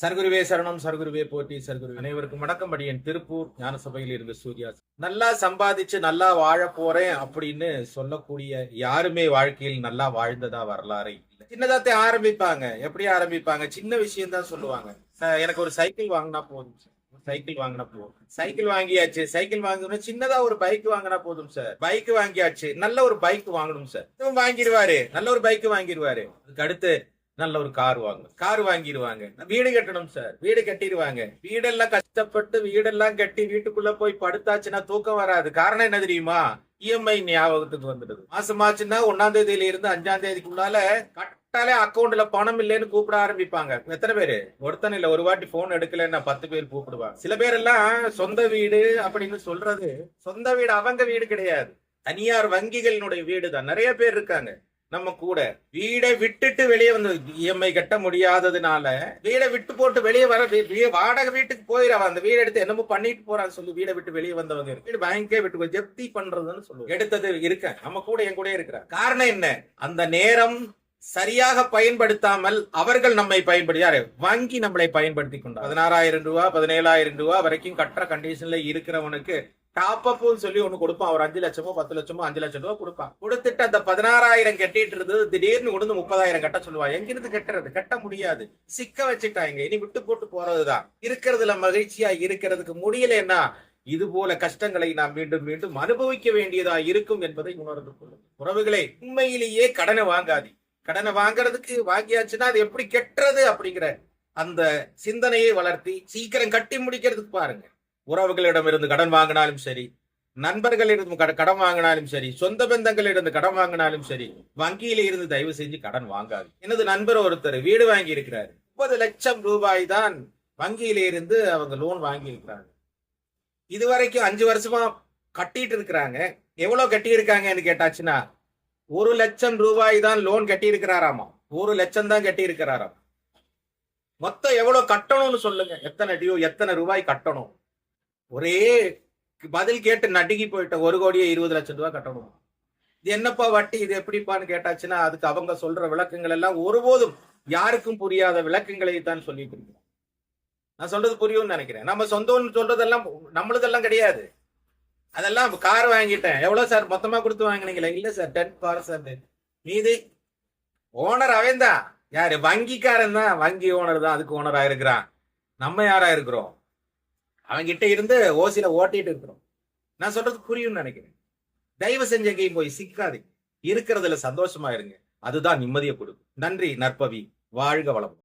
சர்க்குருவே சரணம் சர்க்குருவே போட்டி சர்க்குரு அனைவருக்கும் வணக்கம். என் திருப்பூர் ஞான சபையில் இருந்து சூர்யா நல்லா சம்பாதிச்சு நல்லா வாழ போறேன் அப்படின்னு சொல்லக்கூடிய யாருமே வாழ்க்கையில் நல்லா வாழ்ந்ததா வரலாறு இல்லை. சின்னதாத்தே ஆரம்பிப்பாங்க. எப்படி ஆரம்பிப்பாங்க? சின்ன விஷயம் தான் சொல்லுவாங்க எனக்கு ஒரு சைக்கிள் வாங்கினா போதும் சார். சைக்கிள் வாங்கினா போதும். சைக்கிள் வாங்கியாச்சு. சைக்கிள் வாங்கணும் சின்னதா ஒரு பைக் வாங்கினா போதும் சார். பைக் வாங்கியாச்சு. நல்ல ஒரு பைக் வாங்கணும் சார். வாங்கிடுவாரு. நல்ல ஒரு பைக் வாங்கிடுவாரு. அதுக்கு அடுத்து நல்ல ஒரு கார் வாங்க கார் வாங்கிடுவாங்க வீடு கட்டணும் சார் வீடு கட்டிடுவாங்க வீடெல்லாம் கஷ்டப்பட்டு வீடெல்லாம் கட்டி வீட்டுக்குள்ள போய் படுத்தாச்சுன்னா தூக்கம் வராது. காரணம் என்ன தெரியுமா? இஎம்ஐ ஞாபகத்துக்கு வந்துடுது. மாசமாச்சுன்னா ஒன்னாம் தேதியில இருந்து அஞ்சாம் தேதிக்குள்ளால கட்டாலே அக்கௌண்ட்ல பணம் இல்லைன்னு கூப்பிட ஆரம்பிப்பாங்க. எத்தனை பேரு? ஒருத்தன் இல்ல ஒரு வாட்டி போன் எடுக்கலன்னா பத்து பேர் கூப்பிடுவாங்க. சில பேர் எல்லாம் சொந்த வீடு அப்படின்னு சொல்றது சொந்த வீடு அவங்க வீடு கிடையாது. தனியார் வங்கிகளினுடைய வீடு தான் நிறைய பேர் இருக்காங்க. நம்ம கூட வீடை விட்டுட்டு வெளியே வந்து இஎம்ஐ கட்ட முடியாததுனால வீடை விட்டு போட்டு வெளியே வர வீ- வீ- வாடகை வீட்டுக்கு போயிடவன் அந்த வீடு எடுத்து என்னமோ பண்ணிட்டு போறான்னு சொல்லி வீடை விட்டு வெளியே வந்தவங்க வீடு பேங்கே விட்டு ஜப்தி பண்றதுன்னு சொல்லுவோம். எடுத்தது இருக்கேன் நம்ம கூட என் கூட இருக்கிறார். காரணம் என்ன? அந்த நேரம் சரியாக பயன்படுத்தாமல் அவர்கள் நம்மை பயன்படுத்தி யாரு? வங்கி நம்மளை பயன்படுத்தி கொண்டார். பதினாறாயிரம் ரூபாய் பதினேழாயிரம் ரூபாய் வரைக்கும் கட்டுற கண்டிஷன்ல இருக்கிறவனுக்கு டாப் அப்னு சொல்லி ஒன்று கொடுப்பான். ஒரு அஞ்சு லட்சமோ பத்து லட்சமோ அஞ்சு லட்சம் ரூபா கொடுப்பான். கொடுத்துட்டு அந்த பதினாறாயிரம் கட்டிட்டு இருந்தது திடீர்னு கொண்டு முப்பதாயிரம் கட்ட சொல்லுவான் எங்கிருந்து கட்டுறது? கட்ட முடியாது. சிக்க வச்சுட்டாங்க இனி விட்டு போட்டு போறதுதான். இருக்கிறதுல மகிழ்ச்சியா இருக்கிறதுக்கு முடியலன்னா இது போல கஷ்டங்களை நாம் மீண்டும் மீண்டும் அனுபவிக்க வேண்டியதா இருக்கும் என்பதை உணர்ந்து கொள்ளும் உறவுகளே உண்மையிலேயே கடனை வாங்காதி. கடனை வாங்குறதுக்கு வாங்கியாச்சுன்னா அது எப்படி கெட்டுறது அப்படிங்கிற அந்த சிந்தனையை வளர்த்தி சீக்கிரம் கட்டி முடிக்கிறதுக்கு பாருங்க. உறவுகளிடமிருந்து கடன் வாங்கினாலும் சரி நண்பர்களிடம் கட- கடன் வாங்கினாலும் சரி சொந்த பந்தங்களிடம் கடன் வாங்கினாலும் சரி வங்கியில இருந்து தயவு செஞ்சு கடன் வாங்காது. எனது நண்பர் ஒருத்தர் வீடு வாங்கி இருக்கிறார் முப்பது லட்சம் ரூபாய் தான் வங்கியில இருந்து அவங்க லோன் வாங்கி இருக்கிறாங்க இதுவரைக்கும் அஞ்சு வருஷமா கட்டிட்டு இருக்கிறாங்க. எவ்வளவு கட்டி இருக்காங்கன்னு கேட்டாச்சுன்னா ஒரு லட்சம் ரூபாய் தான் லோன் கட்டி இருக்கிறாராமா ஒரு லட்சம் தான் கட்டி இருக்கிறாராம் மொத்தம் எவ்வளவு கட்டணும்னு சொல்லுங்க. எத்தனை டியூ எத்தனை ரூபாய் கட்டணும்? ஒரே பதில் கேட்டு நடுங்கி போயிட்ட ஒரு கோடியே இருபது லட்சம் ரூபாய் கட்டணும்? இது என்னப்பா வட்டி? இது எப்படிப்பான்னு கேட்டாச்சுன்னா அதுக்கு அவங்க சொல்ற விளக்கங்கள் எல்லாம் ஒருபோதும் யாருக்கும் புரியாத விளக்கங்களை தான் சொல்லிட்டு இருக்கோம் நான் சொல்றது புரியும்னு நினைக்கிறேன். நம்ம சொந்தம்னு சொல்றதெல்லாம் நம்மளுதெல்லாம் கிடையாது. அதெல்லாம் கார் வாங்கிட்டேன். எவ்வளவு சார்? மொத்தமா கொடுத்து வாங்கினீங்களா? இல்ல சார். டென் கார் சார் மீது ஓனர் அவன் தான் யாரு? வங்கிக்காரன் தான். வங்கி ஓனர் தான். அதுக்கு ஓனரா இருக்கிறான். நம்ம யாரா இருக்கிறோம்? அவன்கிட்ட இருந்து ஓசில ஓட்டிட்டு இருக்கிறோம் நான் சொல்றது புரியும்னு நினைக்கிறேன். தயவு செஞ்ச எங்கேயும் போய் சிக்காது இருக்கிறதுல சந்தோஷமா இருங்க. அதுதான் நிம்மதியை கொடுக்கும். நன்றி நற்பவி. வாழ்க வளம்